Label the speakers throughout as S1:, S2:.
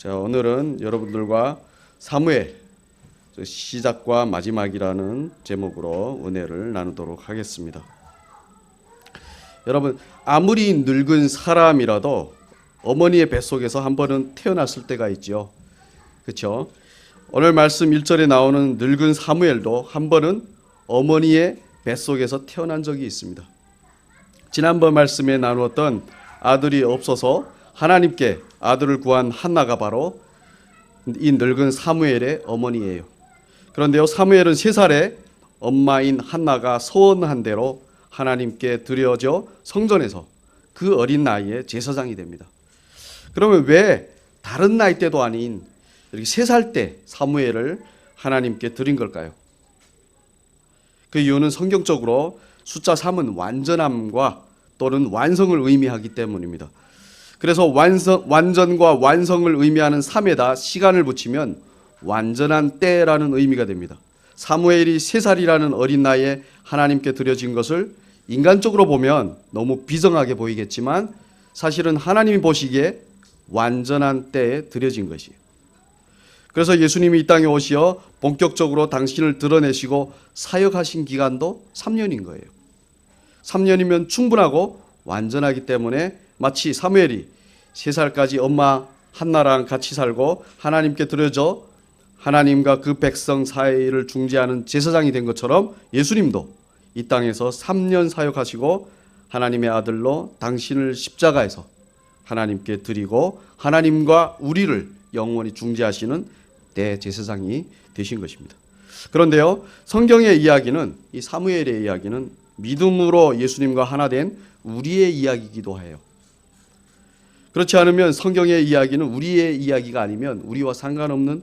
S1: 자, 오늘은 여러분들과 사무엘 저 시작과 마지막이라는 제목으로 은혜를 나누도록 하겠습니다. 여러분 아무리 늙은 사람이라도 어머니의 뱃속에서 한 번은 태어났을 때가 있죠. 그렇죠? 오늘 말씀 1절에 나오는 늙은 사무엘도 한 번은 어머니의 뱃속에서 태어난 적이 있습니다. 지난번 말씀에 나누었던 아들이 없어서 하나님께 아들을 구한 한나가 바로 이 늙은 사무엘의 어머니예요. 그런데요, 사무엘은 세 살에 엄마인 한나가 소원한 대로 하나님께 드려져 성전에서 그 어린 나이에 제사장이 됩니다. 그러면 왜 다른 나이 때도 아닌 이렇게 세살때 사무엘을 하나님께 드린 걸까요? 그 이유는 성경적으로 숫자 3은 완전함과 또는 완성을 의미하기 때문입니다. 그래서 완성, 완전과 완성을 의미하는 3에다 시간을 붙이면 완전한 때라는 의미가 됩니다. 사무엘이 3살이라는 어린 나이에 하나님께 드려진 것을 인간적으로 보면 너무 비정하게 보이겠지만 사실은 하나님이 보시기에 완전한 때에 드려진 것이에요. 그래서 예수님이 이 땅에 오시어 본격적으로 당신을 드러내시고 사역하신 기간도 3년인 거예요. 3년이면 충분하고 완전하기 때문에 마치 사무엘이 3살까지 엄마 한나랑 같이 살고 하나님께 드려져 하나님과 그 백성 사이를 중재하는 제사장이 된 것처럼 예수님도 이 땅에서 3년 사역하시고 하나님의 아들로 당신을 십자가에서 하나님께 드리고 하나님과 우리를 영원히 중재하시는 대제사장이 되신 것입니다. 그런데요, 성경의 이야기는 이 사무엘의 이야기는 믿음으로 예수님과 하나 된 우리의 이야기이기도 해요. 그렇지 않으면 성경의 이야기는 우리의 이야기가 아니면 우리와 상관없는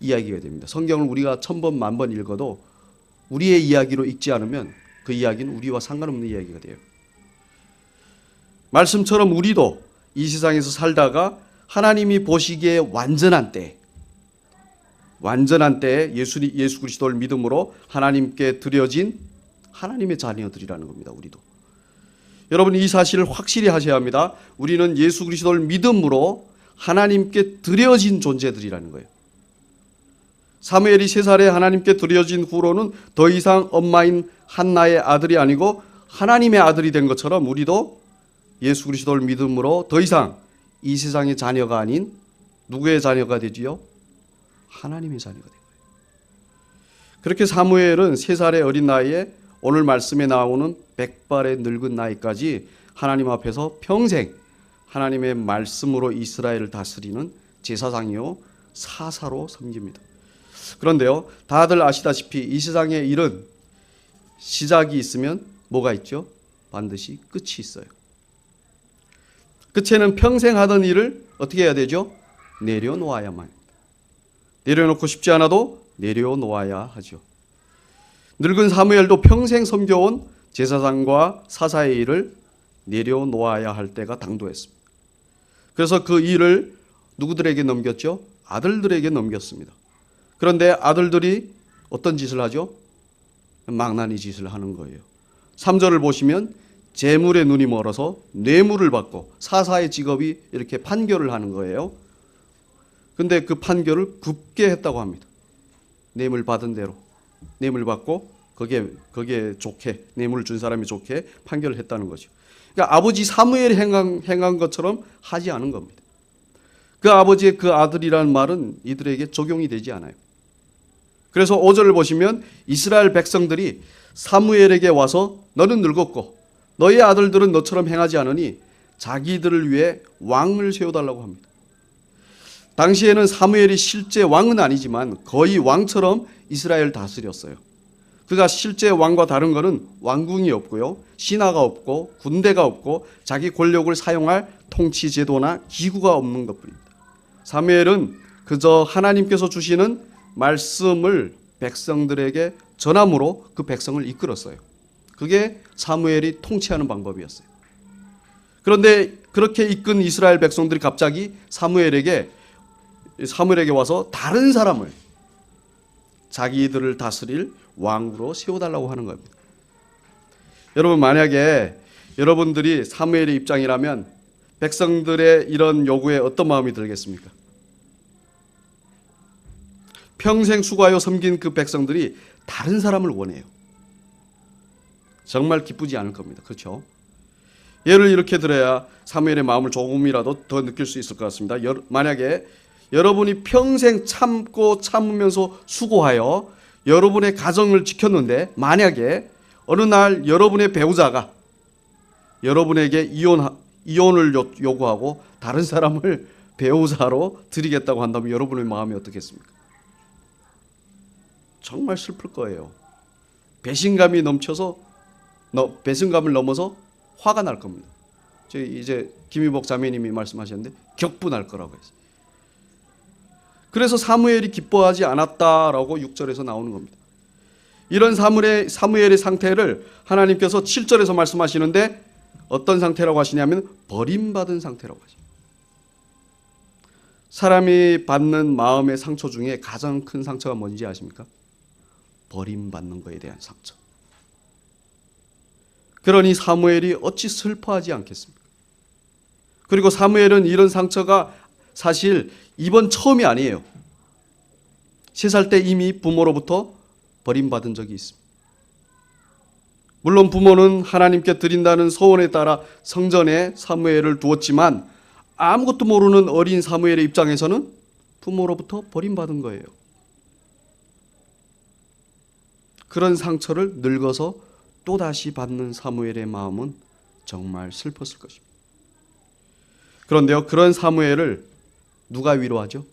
S1: 이야기가 됩니다. 성경을 우리가 천 번, 만번 읽어도 우리의 이야기로 읽지 않으면 그 이야기는 우리와 상관없는 이야기가 돼요. 말씀처럼 우리도 이 세상에서 살다가 하나님이 보시기에 완전한 때, 완전한 때에 예수, 예수 그리스도를 믿음으로 하나님께 드려진 하나님의 자녀들이라는 겁니다. 우리도. 여러분 이 사실을 확실히 하셔야 합니다. 우리는 예수 그리스도를 믿음으로 하나님께 드려진 존재들이라는 거예요. 사무엘이 세 살에 하나님께 드려진 후로는 더 이상 엄마인 한나의 아들이 아니고 하나님의 아들이 된 것처럼 우리도 예수 그리스도를 믿음으로 더 이상 이 세상의 자녀가 아닌 누구의 자녀가 되지요? 하나님의 자녀가 된 거예요. 그렇게 사무엘은 세 살의 어린 나이에 오늘 말씀에 나오는 백발의 늙은 나이까지 하나님 앞에서 평생 하나님의 말씀으로 이스라엘을 다스리는 제사장이요 사사로 섬깁니다. 그런데요, 다들 아시다시피 이 세상의 일은 시작이 있으면 뭐가 있죠? 반드시 끝이 있어요. 끝에는 평생 하던 일을 어떻게 해야 되죠? 내려놓아야만. 내려놓고 싶지 않아도 내려놓아야 하죠. 늙은 사무엘도 평생 섬겨온 제사장과 사사의 일을 내려놓아야 할 때가 당도했습니다. 그래서 그 일을 누구들에게 넘겼죠? 아들들에게 넘겼습니다. 그런데 아들들이 어떤 짓을 하죠? 망나니 짓을 하는 거예요. 3절을 보시면 재물에 눈이 멀어서 뇌물을 받고 사사의 직업이 이렇게 판결을 하는 거예요. 근데 그 판결을 굽게 했다고 합니다. 뇌물 받은 대로. 뇌물 받고 거기에 거기에 좋게 뇌물을 준 사람이 좋게 판결을 했다는 거죠. 그러니까 아버지 사무엘이 행한, 행한 것처럼 하지 않은 겁니다. 그 아버지의 그 아들이라는 말은 이들에게 적용이 되지 않아요. 그래서 5절을 보시면 이스라엘 백성들이 사무엘에게 와서 너는 늙었고 너희 아들들은 너처럼 행하지 않으니 자기들을 위해 왕을 세워달라고 합니다. 당시에는 사무엘이 실제 왕은 아니지만 거의 왕처럼 이스라엘 다스렸어요. 그가 실제 왕과 다른 것은 왕궁이 없고요. 신하가 없고 군대가 없고 자기 권력을 사용할 통치 제도나 기구가 없는 것뿐입니다. 사무엘은 그저 하나님께서 주시는 말씀을 백성들에게 전함으로 그 백성을 이끌었어요. 그게 사무엘이 통치하는 방법이었어요. 그런데 그렇게 이끈 이스라엘 백성들이 갑자기 사무엘에게 사무엘에게 와서 다른 사람을 자기들을 다스릴 왕으로 세워달라고 하는 겁니다. 여러분 만약에 여러분들이 사무엘의 입장이라면 백성들의 이런 요구에 어떤 마음이 들겠습니까? 평생 수고하여 섬긴 그 백성들이 다른 사람을 원해요. 정말 기쁘지 않을 겁니다. 그렇죠? 예를 이렇게 들어야 사무엘의 마음을 조금이라도 더 느낄 수 있을 것 같습니다. 여- 만약에 여러분이 평생 참고 참으면서 수고하여 여러분의 가정을 지켰는데 만약에 어느 날 여러분의 배우자가 여러분에게 이혼 이혼을 요- 요구하고 다른 사람을 배우자로 드리겠다고 한다면 여러분의 마음이 어떻겠습니까? 정말 슬플 거예요. 배신감이 넘쳐서 너 배신감을 넘어서 화가 날 겁니다. 이제 김희복 자매님이 말씀하셨는데 격분할 거라고 했어요. 그래서 사무엘이 기뻐하지 않았다라고 6절에서 나오는 겁니다. 이런 사무엘의, 사무엘의 상태를 하나님께서 7절에서 말씀하시는데 어떤 상태라고 하시냐면 버림받은 상태라고 하십니다. 사람이 받는 마음의 상처 중에 가장 큰 상처가 뭔지 아십니까? 버림받는 것에 대한 상처. 그러니 사무엘이 어찌 슬퍼하지 않겠습니까? 그리고 사무엘은 이런 상처가 사실 이번 처음이 아니에요. 세 살 때 이미 부모로부터 버림받은 적이 있습니다. 물론 부모는 하나님께 드린다는 소원에 따라 성전에 사무엘을 두었지만 아무것도 모르는 어린 사무엘의 입장에서는 부모로부터 버림받은 거예요. 그런 상처를 늙어서 또다시 받는 사무엘의 마음은 정말 슬펐을 것입니다. 그런데요, 그런 사무엘을 누가 위로하죠?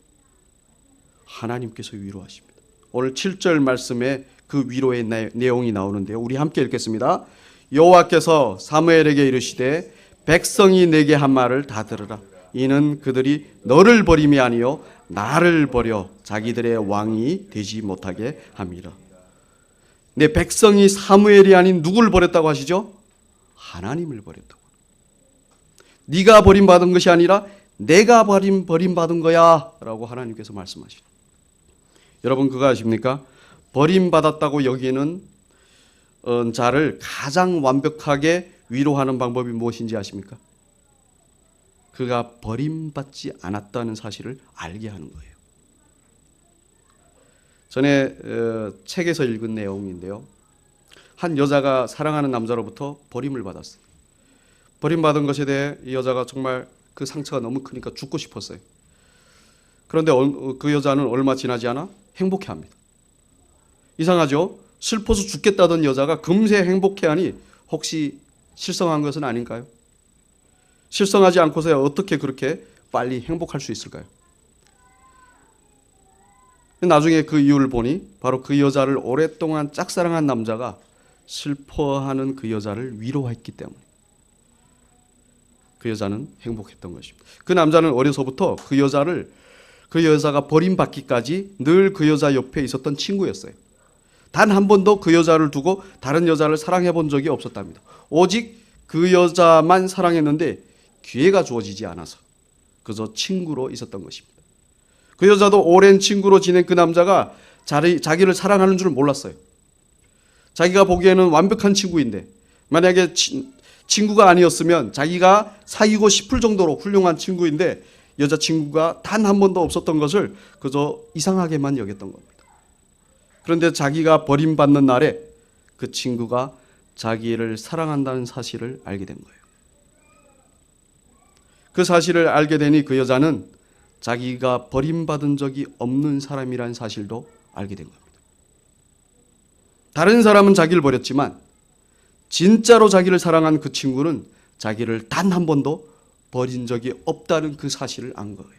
S1: 하나님께서 위로하십니다. 오늘 7절 말씀에 그 위로의 내- 내용이 나오는데요. 우리 함께 읽겠습니다. 여호와께서 사무엘에게 이르시되 백성이 내게 한 말을 다 들으라. 이는 그들이 너를 버림이 아니요 나를 버려 자기들의 왕이 되지 못하게 함이라. 내 백성이 사무엘이 아닌 누굴 버렸다고 하시죠? 하나님을 버렸다고. 네가 버림받은 것이 아니라 내가 버림 버림받은 거야 라고 하나님께서 말씀하시죠. 여러분 그거 아십니까? 버림받았다고 여기는 어, 자를 가장 완벽하게 위로하는 방법이 무엇인지 아십니까? 그가 버림받지 않았다는 사실을 알게 하는 거예요. 전에 어, 책에서 읽은 내용인데요. 한 여자가 사랑하는 남자로부터 버림을 받았어요. 버림받은 것에 대해 이 여자가 정말 그 상처가 너무 크니까 죽고 싶었어요. 그런데 얼- 그 여자는 얼마 지나지 않아 행복해 합니다. 이상하죠? 슬퍼서 죽겠다던 여자가 금세 행복해 하니 혹시 실성한 것은 아닌가요? 실성하지 않고서야 어떻게 그렇게 빨리 행복할 수 있을까요? 나중에 그 이유를 보니 바로 그 여자를 오랫동안 짝사랑한 남자가 슬퍼하는 그 여자를 위로했기 때문에 그 여자는 행복했던 것입니다. 그 남자는 어려서부터 그 여자를 그 여자가 버림받기까지 늘 그 여자 옆에 있었던 친구였어요. 단 한 번도 그 여자를 두고 다른 여자를 사랑해 본 적이 없었답니다. 오직 그 여자만 사랑했는데 기회가 주어지지 않아서 그저 친구로 있었던 것입니다. 그 여자도 오랜 친구로 지낸 그 남자가 자리, 자기를 사랑하는 줄 몰랐어요. 자기가 보기에는 완벽한 친구인데 만약에 친, 친구가 아니었으면 자기가 사귀고 싶을 정도로 훌륭한 친구인데 여자친구가 단 한 번도 없었던 것을 그저 이상하게만 여겼던 겁니다. 그런데 자기가 버림받는 날에 그 친구가 자기를 사랑한다는 사실을 알게 된 거예요. 그 사실을 알게 되니 그 여자는 자기가 버림받은 적이 없는 사람이라는 사실도 알게 된 겁니다. 다른 사람은 자기를 버렸지만 진짜로 자기를 사랑한 그 친구는 자기를 단 한 번도 버린 적이 없다는 그 사실을 안 거예요.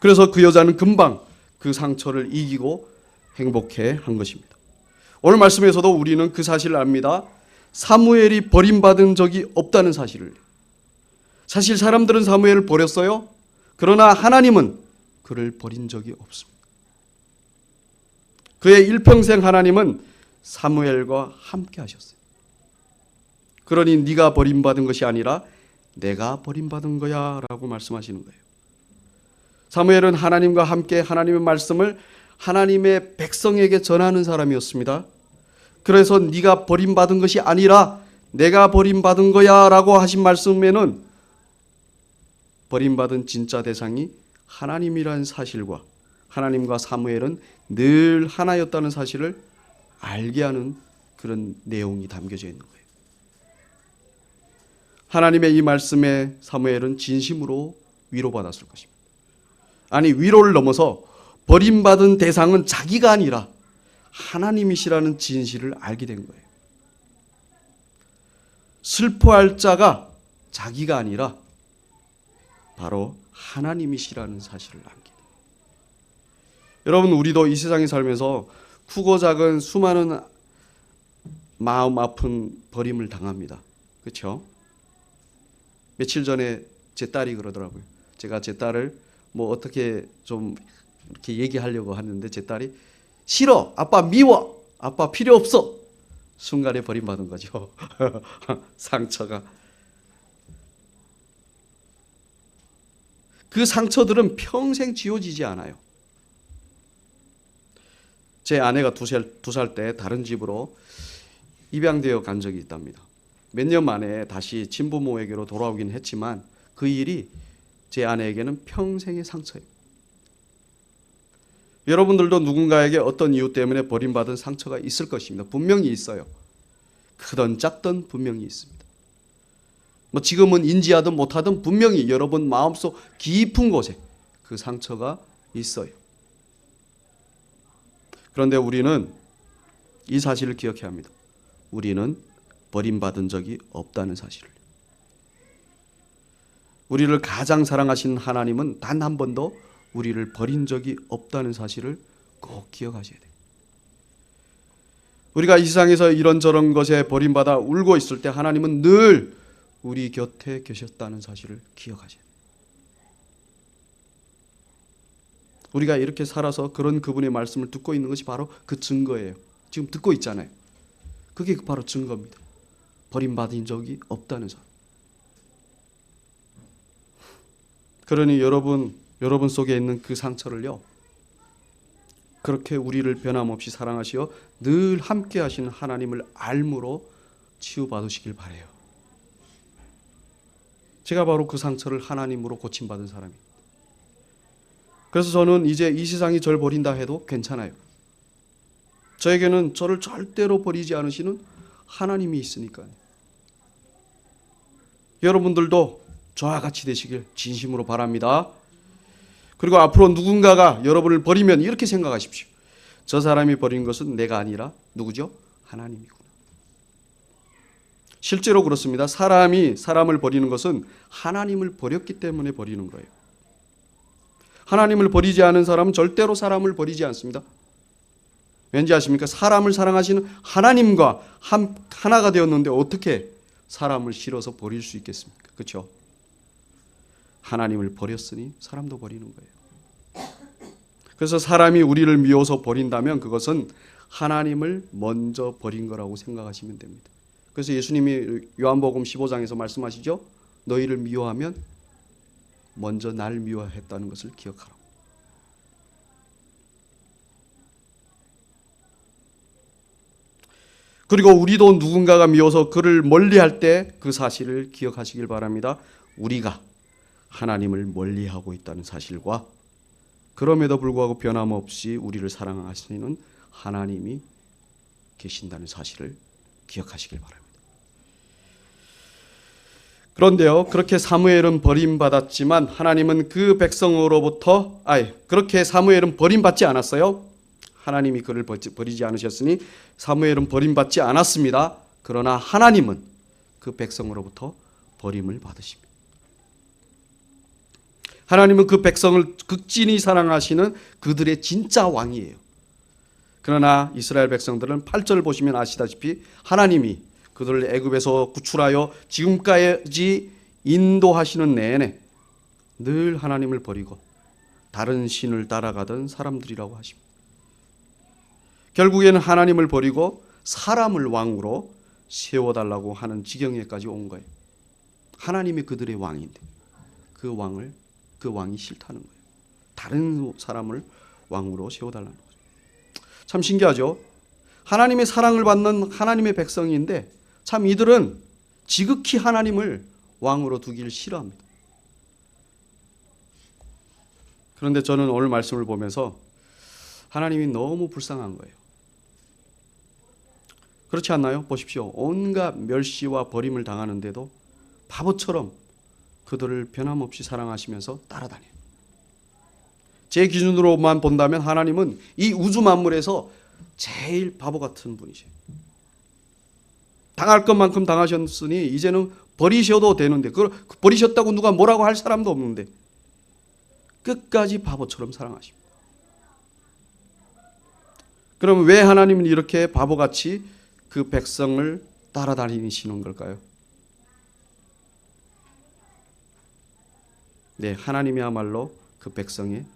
S1: 그래서 그 여자는 금방 그 상처를 이기고 행복해 한 것입니다. 오늘 말씀에서도 우리는 그 사실을 압니다. 사무엘이 버림받은 적이 없다는 사실을. 사실 사람들은 사무엘을 버렸어요. 그러나 하나님은 그를 버린 적이 없습니다. 그의 일평생 하나님은 사무엘과 함께 하셨어요. 그러니 네가 버림받은 것이 아니라 내가 버림받은 거야라고 말씀하시는 거예요. 사무엘은 하나님과 함께 하나님의 말씀을 하나님의 백성에게 전하는 사람이었습니다. 그래서 네가 버림받은 것이 아니라 내가 버림받은 거야라고 하신 말씀에는 버림받은 진짜 대상이 하나님이라는 사실과 하나님과 사무엘은 늘 하나였다는 사실을 알게 하는 그런 내용이 담겨져 있는 거예요. 하나님의 이 말씀에 사무엘은 진심으로 위로받았을 것입니다. 아니 위로를 넘어서 버림받은 대상은 자기가 아니라 하나님이시라는 진실을 알게 된 거예요. 슬퍼할 자가 자기가 아니라 바로 하나님이시라는 사실을 알게 돼요. 여러분 우리도 이 세상에 살면서 크고 작은 수많은 마음 아픈 버림을 당합니다. 그렇죠? 며칠 전에 제 딸이 그러더라고요. 제가 제 딸을 뭐 어떻게 좀 이렇게 얘기하려고 하는데 제 딸이 싫어. 아빠 미워. 아빠 필요 없어. 순간에 버림받은 거죠. 상처가. 그 상처들은 평생 지워지지 않아요. 제 아내가 두 살 때 다른 집으로 입양되어 간 적이 있답니다. 몇 년 만에 다시 친부모에게로 돌아오긴 했지만 그 일이 제 아내에게는 평생의 상처예요. 여러분들도 누군가에게 어떤 이유 때문에 버림받은 상처가 있을 것입니다. 분명히 있어요. 크든 작든 분명히 있습니다. 뭐 지금은 인지하든 못하든 분명히 여러분 마음속 깊은 곳에 그 상처가 있어요. 그런데 우리는 이 사실을 기억해야 합니다. 우리는 버림받은 적이 없다는 사실을. 우리를 가장 사랑하신 하나님은 단 한 번도 우리를 버린 적이 없다는 사실을 꼭 기억하셔야 돼요. 우리가 이 세상에서 이런저런 것에 버림받아 울고 있을 때 하나님은 늘 우리 곁에 계셨다는 사실을 기억하셔야 돼요. 우리가 이렇게 살아서 그런 그분의 말씀을 듣고 있는 것이 바로 그 증거예요. 지금 듣고 있잖아요. 그게 바로 증거입니다. 버림받은 적이 없다는 사람. 그러니 여러분, 여러분 속에 있는 그 상처를요. 그렇게 우리를 변함없이 사랑하시어 늘 함께 하시는 하나님을 알므로 치유받으시길 바래요. 제가 바로 그 상처를 하나님으로 고침받은 사람입니다. 그래서 저는 이제 이 세상이 절 버린다 해도 괜찮아요. 저에게는 저를 절대로 버리지 않으시는 하나님이 있으니까요. 여러분들도 저와 같이 되시길 진심으로 바랍니다. 그리고 앞으로 누군가가 여러분을 버리면 이렇게 생각하십시오. 저 사람이 버린 것은 내가 아니라 누구죠? 하나님이구나. 실제로 그렇습니다. 사람이 사람을 버리는 것은 하나님을 버렸기 때문에 버리는 거예요. 하나님을 버리지 않은 사람은 절대로 사람을 버리지 않습니다. 왠지 아십니까? 사람을 사랑하시는 하나님과 한, 하나가 되었는데 어떻게 사람을 싫어서 버릴 수 있겠습니까? 그렇죠? 하나님을 버렸으니 사람도 버리는 거예요. 그래서 사람이 우리를 미워서 버린다면 그것은 하나님을 먼저 버린 거라고 생각하시면 됩니다. 그래서 예수님이 요한복음 15장에서 말씀하시죠. 너희를 미워하면 먼저 날 미워했다는 것을 기억하라. 그리고 우리도 누군가가 미워서 그를 멀리할 때 그 사실을 기억하시길 바랍니다. 우리가 하나님을 멀리하고 있다는 사실과 그럼에도 불구하고 변함없이 우리를 사랑하시는 하나님이 계신다는 사실을 기억하시길 바랍니다. 그런데요, 그렇게 사무엘은 버림받았지만 하나님은 그 백성으로부터, 아이, 그렇게 사무엘은 버림받지 않았어요. 하나님이 그를 버리지 않으셨으니 사무엘은 버림받지 않았습니다. 그러나 하나님은 그 백성으로부터 버림을 받으십니다. 하나님은 그 백성을 극진히 사랑하시는 그들의 진짜 왕이에요. 그러나 이스라엘 백성들은 8절 보시면 아시다시피 하나님이 그들을 애굽에서 구출하여 지금까지 인도하시는 내내 늘 하나님을 버리고 다른 신을 따라가던 사람들이라고 하십니다. 결국에는 하나님을 버리고 사람을 왕으로 세워달라고 하는 지경에까지 온 거예요. 하나님이 그들의 왕인데 그 왕을 그 왕이 싫다는 거예요. 다른 사람을 왕으로 세워달라는 거죠. 참 신기하죠. 하나님의 사랑을 받는 하나님의 백성인데 참 이들은 지극히 하나님을 왕으로 두기를 싫어합니다. 그런데 저는 오늘 말씀을 보면서 하나님이 너무 불쌍한 거예요. 그렇지 않나요? 보십시오. 온갖 멸시와 버림을 당하는데도 바보처럼 그들을 변함없이 사랑하시면서 따라다녀요. 제 기준으로만 본다면 하나님은 이 우주 만물에서 제일 바보 같은 분이세요. 당할 것만큼 당하셨으니 이제는 버리셔도 되는데 그걸 버리셨다고 누가 뭐라고 할 사람도 없는데 끝까지 바보처럼 사랑하십니다. 그럼 왜 하나님은 이렇게 바보같이 그 백성을 따라다니시는 걸까요? 네, 하나님이야말로 그 백성의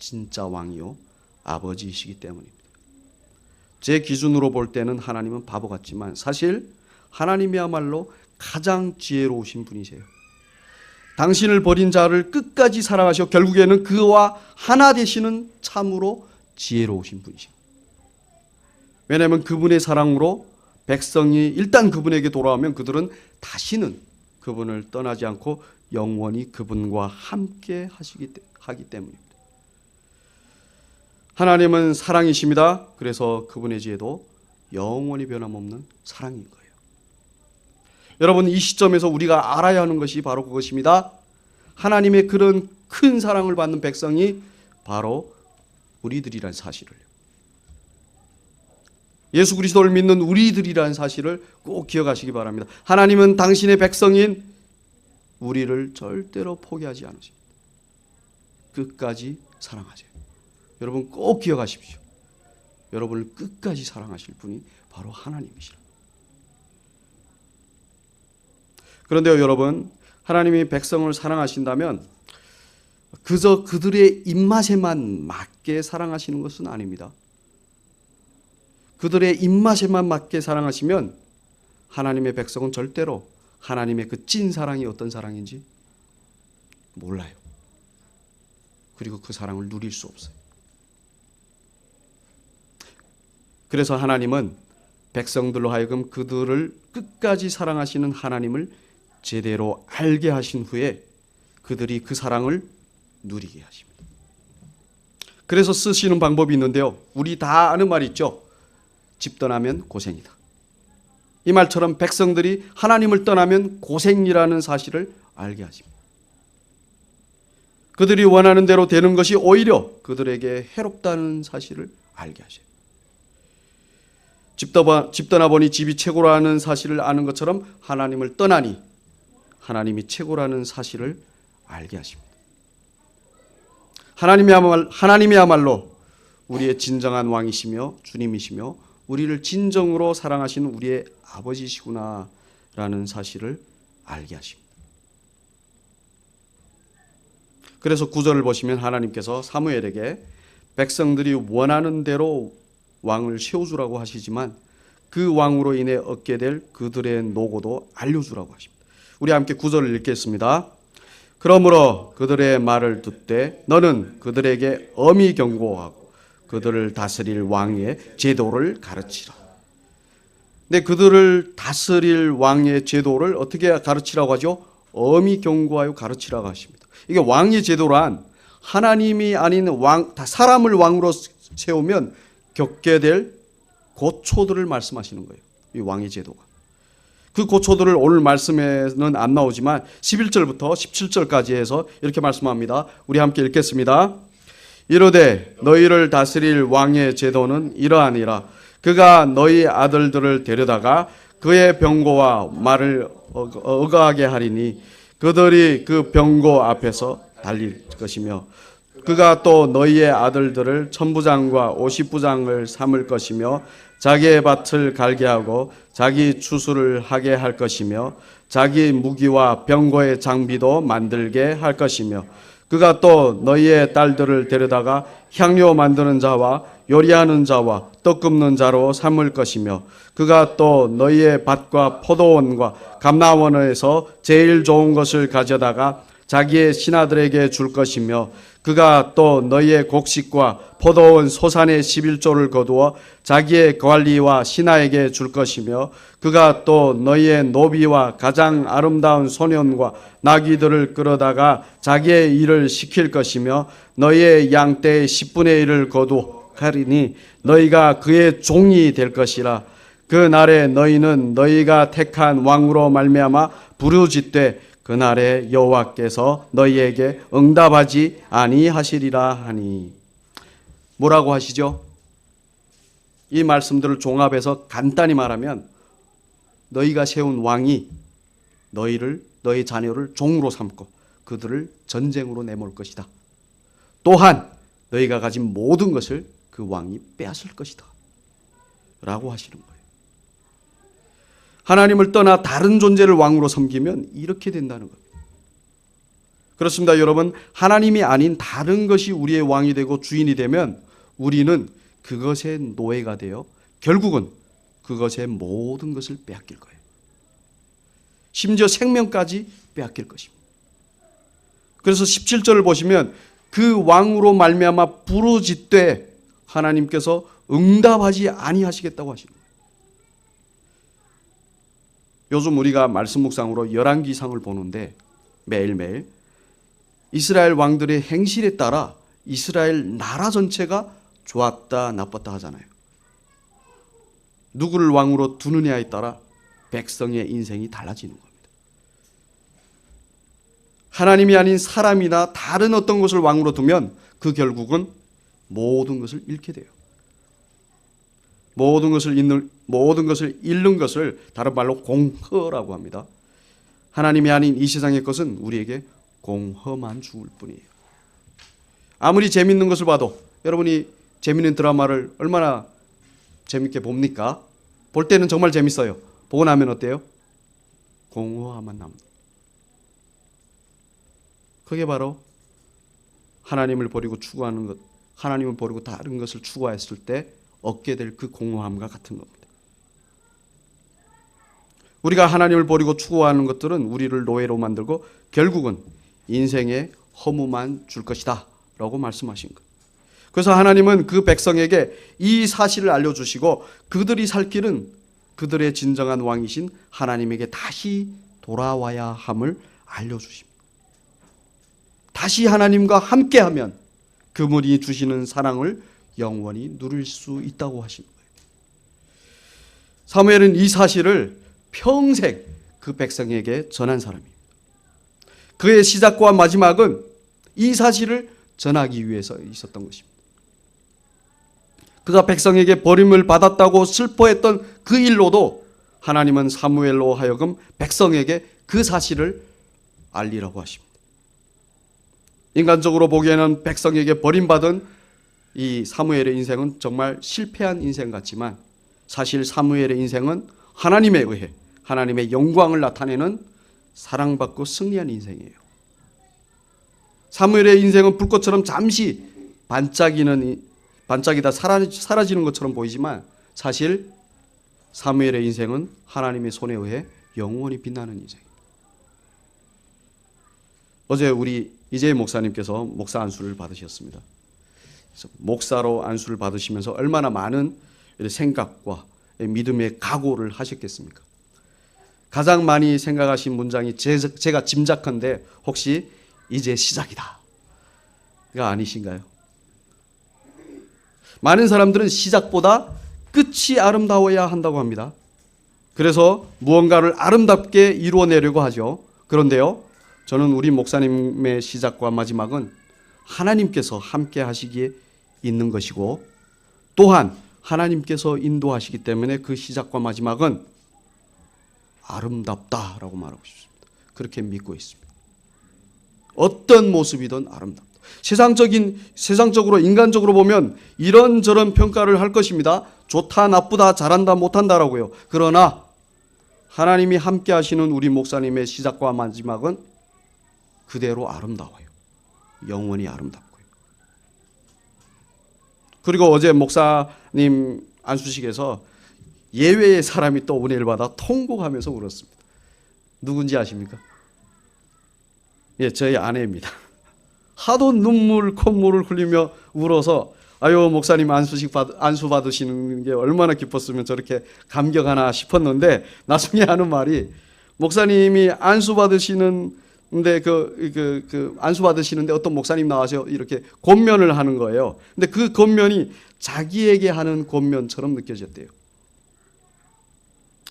S1: 진짜 왕이요 아버지이시기 때문입니다. 제 기준으로 볼 때는 하나님은 바보 같지만 사실 하나님이야말로 가장 지혜로우신 분이세요. 당신을 버린 자를 끝까지 사랑하셔 결국에는 그와 하나 되시는 참으로 지혜로우신 분이십니다. 왜냐하면 그분의 사랑으로 백성이 일단 그분에게 돌아오면 그들은 다시는 그분을 떠나지 않고 영원히 그분과 함께 하시기 때- 하기 때문입니다. 하나님은 사랑이십니다. 그래서 그분의 지혜도 영원히 변함없는 사랑인 거예요. 여러분 이 시점에서 우리가 알아야 하는 것이 바로 그것입니다. 하나님의 그런 큰 사랑을 받는 백성이 바로 우리들이란 사실을 예수 그리스도를 믿는 우리들이란 사실을 꼭 기억하시기 바랍니다. 하나님은 당신의 백성인 우리를 절대로 포기하지 않으십니다. 끝까지 사랑하세요. 여러분 꼭 기억하십시오. 여러분을 끝까지 사랑하실 분이 바로 하나님이시라. 그런데요, 여러분, 하나님이 백성을 사랑하신다면 그저 그들의 입맛에만 맞게 사랑하시는 것은 아닙니다. 그들의 입맛에만 맞게 사랑하시면 하나님의 백성은 절대로 하나님의 그 찐 사랑이 어떤 사랑인지 몰라요. 그리고 그 사랑을 누릴 수 없어요. 그래서 하나님은 백성들로 하여금 그들을 끝까지 사랑하시는 하나님을 제대로 알게 하신 후에 그들이 그 사랑을 누리게 하십니다. 그래서 쓰시는 방법이 있는데요. 우리 다 아는 말 있죠. 집 떠나면 고생이다. 이 말처럼 백성들이 하나님을 떠나면 고생이라는 사실을 알게 하십니다. 그들이 원하는 대로 되는 것이 오히려 그들에게 해롭다는 사실을 알게 하셔요. 집, 떠나보니 집이 최고라는 사실을 아는 것처럼 하나님을 떠나니 하나님이 최고라는 사실을 알게 하십니다. 하나님이야말로 우리의 진정한 왕이시며 주님이시며 우리를 진정으로 사랑하시는 우리의 아버지시구나라는 사실을 알게 하십니다. 그래서 구절을 보시면 하나님께서 사무엘에게 백성들이 원하는 대로 왕을 세워주라고 하시지만 그 왕으로 인해 얻게 될 그들의 노고도 알려주라고 하십니다. 우리 함께 구절을 읽겠습니다. 그러므로 그들의 말을 듣되 너는 그들에게 엄히 경고하고 그들을 다스릴 왕의 제도를 가르치라. 근데 그들을 다스릴 왕의 제도를 어떻게 가르치라고 하죠? 엄히 경고하여 가르치라고 하십니다. 이게 왕의 제도란 하나님이 아닌 왕, 다 사람을 왕으로 세우면 겪게 될 고초들을 말씀하시는 거예요. 이 왕의 제도가. 그 고초들을 오늘 말씀에는 안 나오지만 11절부터 17절까지 해서 이렇게 말씀합니다. 우리 함께 읽겠습니다. 이르되 너희를 다스릴 왕의 제도는 이러하니라. 그가 너희 아들들을 데려다가 그의 병고와 말을 어가하게 하리니 그들이 그 병고 앞에서 달릴 것이며 그가 또 너희의 아들들을 천부장과 오십부장을 삼을 것이며 자기의 밭을 갈게 하고 자기 추수를 하게 할 것이며 자기 무기와 병고의 장비도 만들게 할 것이며 그가 또 너희의 딸들을 데려다가 향료 만드는 자와 요리하는 자와 떡 굽는 자로 삼을 것이며 그가 또 너희의 밭과 포도원과 감나원에서 제일 좋은 것을 가져다가 자기의 신하들에게 줄 것이며 그가 또 너희의 곡식과 포도원 소산의 11조를 거두어 자기의 관리와 신하에게 줄 것이며 그가 또 너희의 노비와 가장 아름다운 소년과 나귀들을 끌어다가 자기의 일을 시킬 것이며 너희의 양떼의 10분의 1을 거두하리니 너희가 그의 종이 될 것이라. 그 날에 너희는 너희가 택한 왕으로 말미암아 부르짖되 그날에 여호와께서 너희에게 응답하지 아니하시리라 하니 뭐라고 하시죠? 이 말씀들을 종합해서 간단히 말하면 너희가 세운 왕이 너희를 너희 자녀를 종으로 삼고 그들을 전쟁으로 내몰 것이다. 또한 너희가 가진 모든 것을 그 왕이 빼앗을 것이다. 라고 하시는 거예요. 하나님을 떠나 다른 존재를 왕으로 섬기면 이렇게 된다는 겁니다. 그렇습니다, 여러분. 하나님이 아닌 다른 것이 우리의 왕이 되고 주인이 되면 우리는 그것의 노예가 되어 결국은 그것의 모든 것을 빼앗길 거예요. 심지어 생명까지 빼앗길 것입니다. 그래서 17절을 보시면 그 왕으로 말미암아 부르짖되 하나님께서 응답하지 아니하시겠다고 거예 요. 요즘 우리가 말씀 묵상으로 열왕기상을 보는데 매일매일 이스라엘 왕들의 행실에 따라 이스라엘 나라 전체가 좋았다 나빴다 하잖아요. 누구를 왕으로 두느냐에 따라 백성의 인생이 달라지는 겁니다. 하나님이 아닌 사람이나 다른 어떤 것을 왕으로 두면 그 결국은 모든 것을 잃게 돼요. 모든 것을 잃는 모든 것을 잃는 것을 다른 말로 공허라고 합니다. 하나님이 아닌 이 세상의 것은 우리에게 공허만 죽을 뿐이에요. 아무리 재밌는 것을 봐도 여러분이 재밌는 드라마를 얼마나 재밌게 봅니까? 볼 때는 정말 재밌어요. 보고 나면 어때요? 공허함만 남는. 그게 바로 하나님을 버리고 추구하는 것, 하나님을 버리고 다른 것을 추구했을 때 얻게 될 그 공허함과 같은 겁니다. 우리가 하나님을 버리고 추구하는 것들은 우리를 노예로 만들고 결국은 인생의 허무만 줄 것이다. 라고 말씀하신 것. 그래서 하나님은 그 백성에게 이 사실을 알려주시고 그들이 살 길은 그들의 진정한 왕이신 하나님에게 다시 돌아와야 함을 알려주십니다. 다시 하나님과 함께하면 그분이 주시는 사랑을 영원히 누릴 수 있다고 하신 거예요. 사무엘은 이 사실을 평생 그 백성에게 전한 사람입니다. 그의 시작과 마지막은 이 사실을 전하기 위해서 있었던 것입니다. 그가 백성에게 버림을 받았다고 슬퍼했던 그 일로도 하나님은 사무엘로 하여금 백성에게 그 사실을 알리라고 하십니다. 인간적으로 보기에는 백성에게 버림받은 이 사무엘의 인생은 정말 실패한 인생 같지만 사실 사무엘의 인생은 하나님에 의해 하나님의 영광을 나타내는 사랑받고 승리한 인생이에요. 사무엘의 인생은 불꽃처럼 잠시 반짝이는 반짝이다 사라지는 것처럼 보이지만 사실 사무엘의 인생은 하나님의 손에 의해 영원히 빛나는 인생입니다. 어제 우리 이재 목사님께서 목사 안수를 받으셨습니다. 목사로 안수를 받으시면서 얼마나 많은 생각과 믿음의 각오를 하셨겠습니까? 가장 많이 생각하신 문장이 제 가 짐작한데 혹시 이제 시작이다. 가 아니신가요? 많은 사람들은 시작보다 끝이 아름다워야 한다고 합니다. 그래서 무언가를 아름답게 이루어내려고 하죠. 그런데요, 저는 우리 목사님의 시작과 마지막은 하나님께서 함께 하시기에 있는 것이고 또한 하나님께서 인도하시기 때문에 그 시작과 마지막은 아름답다라고 말하고 싶습니다. 그렇게 믿고 있습니다. 어떤 모습이든 아름답다. 세상적인 세상적으로 인간적으로 보면 이런저런 평가를 할 것입니다. 좋다, 나쁘다, 잘한다, 못한다라고요. 그러나 하나님이 함께 하시는 우리 목사님의 시작과 마지막은 그대로 아름다워요. 영원히 아름답고요. 그리고 어제 목사님 안수식에서 예외의 사람이 또 은혜를 받아 통곡하면서 울었습니다. 누군지 아십니까? 예, 저희 아내입니다. 하도 눈물 콧물을 흘리며 울어서 아유 목사님 안수식 받, 안수 받으시는 게 얼마나 기뻤으면 저렇게 감격하나 싶었는데 나중에 하는 말이 목사님이 안수 받으시는 데 그, 그, 그 안수 받으시는데 어떤 목사님 나와서 이렇게 권면을 하는 거예요. 근데 그 권면이 자기에게 하는 권면처럼 느껴졌대요.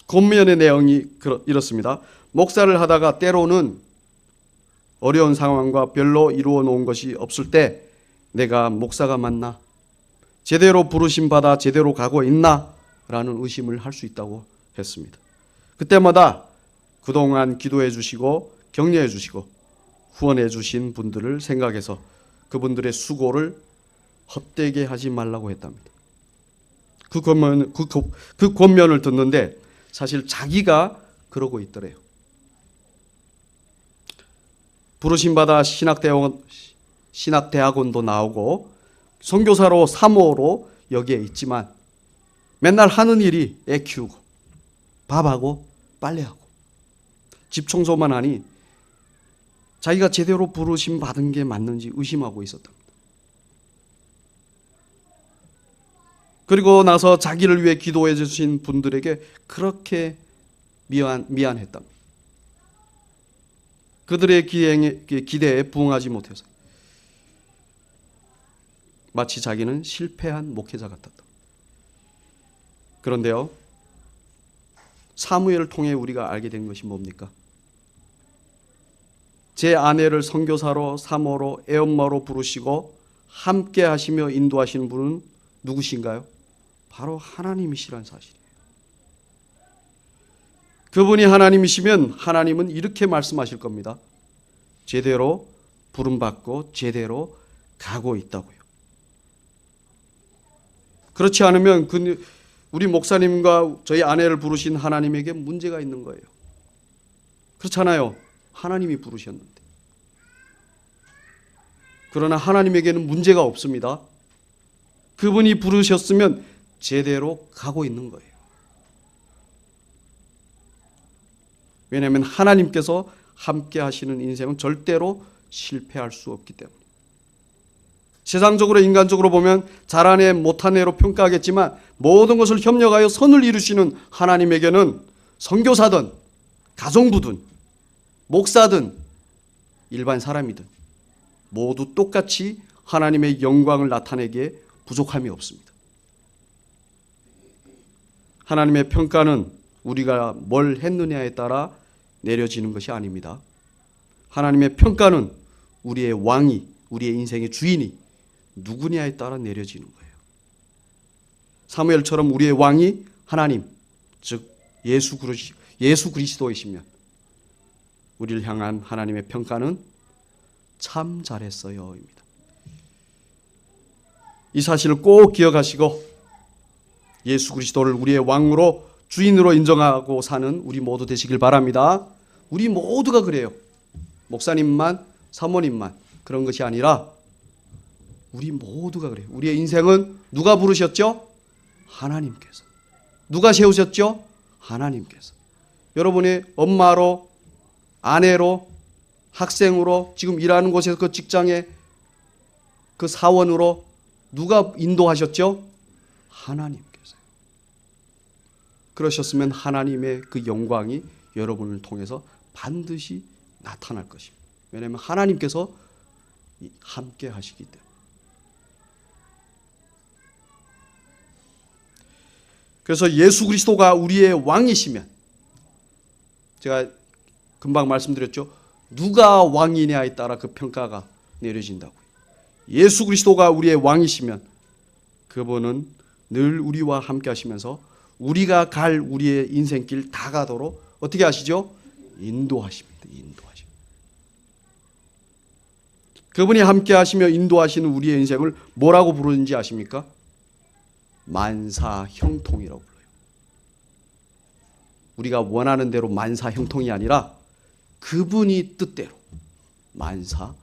S1: 권면의 내용이 이렇습니다. 목사를 하다가 때로는 어려운 상황과 별로 이루어 놓은 것이 없을 때 내가 목사가 맞나? 제대로 부르심 받아 제대로 가고 있나? 라는 의심을 할 수 있다고 했습니다. 그때마다 그동안 기도해 주시고 격려해 주시고 후원해 주신 분들을 생각해서 그분들의 수고를 헛되게 하지 말라고 했답니다. 그 권면, 그, 그 권면을 듣는데 사실 자기가 그러고 있더래요. 부르심 받아 신학대학원 신학대학원도 나오고 선교사로 3호로 여기에 있지만 맨날 하는 일이 애 키우고 밥하고 빨래하고 집 청소만 하니 자기가 제대로 부르심 받은 게 맞는지 의심하고 있었답니다. 그리고 나서 자기를 위해 기도해 주신 분들에게 그렇게 미안 미안했답니다. 그들의 기행에, 기대에 부응하지 못해서 마치 자기는 실패한 목회자 같았다. 그런데요, 사무엘을 통해 우리가 알게 된 것이 뭡니까? 제 아내를 선교사로 사모로 애엄마로 부르시고 함께 하시며 인도하시는 분은 누구신가요? 바로 하나님이시란 사실이에요. 그분이 하나님이시면 하나님은 이렇게 말씀하실 겁니다. 제대로 부름받고 제대로 가고 있다고요. 그렇지 않으면 그 우리 목사님과 저희 아내를 부르신 하나님에게 문제가 있는 거예요. 그렇잖아요. 하나님이 부르셨는데. 그러나 하나님에게는 문제가 없습니다. 그분이 부르셨으면 제대로 가고 있는 거예요. 왜냐하면 하나님께서 함께 하시는 인생은 절대로 실패할 수 없기 때문에. 세상적으로 인간적으로 보면 잘한 애 못한 애로 평가하겠지만 모든 것을 협력하여 선을 이루시는 하나님에게는 선교사든 가정부든 목사든 일반 사람이든 모두 똑같이 하나님의 영광을 나타내기에 부족함이 없습니다. 하나님의 평가는 우리가 뭘 했느냐에 따라 내려지는 것이 아닙니다. 하나님의 평가는 우리의 왕이, 우리의 인생의 주인이 누구냐에 따라 내려지는 거예요. 사무엘처럼 우리의 왕이 하나님, 즉 예수 그리스 예수 그리스도이시면 우리를 향한 하나님의 평가는 참 잘했어요입니다. 이 사실을 꼭 기억하시고 예수 그리스도를 우리의 왕으로 주인으로 인정하고 사는 우리 모두 되시길 바랍니다. 우리 모두가 그래요. 목사님만, 사모님만 그런 것이 아니라 우리 모두가 그래요. 우리의 인생은 누가 부르셨죠? 하나님께서. 누가 세우셨죠? 하나님께서. 여러분의 엄마로, 아내로, 학생으로, 지금 일하는 곳에서 그 직장에 그 사원으로 누가 인도하셨죠? 하나님께서. 그러셨으면 하나님의 그 영광이 여러분을 통해서 반드시 나타날 것입니다. 왜냐하면 하나님께서 함께 하시기 때문에. 그래서 예수 그리스도가 우리의 왕이시면 제가 금방 말씀드렸죠. 누가 왕이냐에 따라 그 평가가 내려진다고. 예수 그리스도가 우리의 왕이시면 그분은 늘 우리와 함께 하시면서 우리가 갈 우리의 인생길 다 가도록 어떻게 하시죠? 인도하십니다. 인도하십니다. 그분이 함께 하시며 인도하시는 우리의 인생을 뭐라고 부르는지 아십니까? 만사 형통이라고 불러요. 우리가 원하는 대로 만사 형통이 아니라 그분이 뜻대로 만사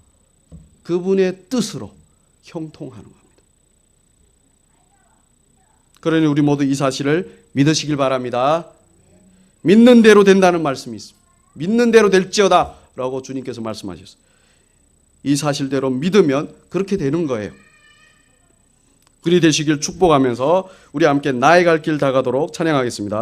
S1: 그분의 뜻으로 형통하는 겁니다. 그러니 우리 모두 이 사실을 믿으시길 바랍니다. 믿는 대로 된다는 말씀이 있습니다. 믿는 대로 될지어다 라고 주님께서 말씀하셨어요. 이 사실대로 믿으면 그렇게 되는 거예요. 그리 되시길 축복하면서 우리 함께 나의 갈 길 다가도록 찬양하겠습니다.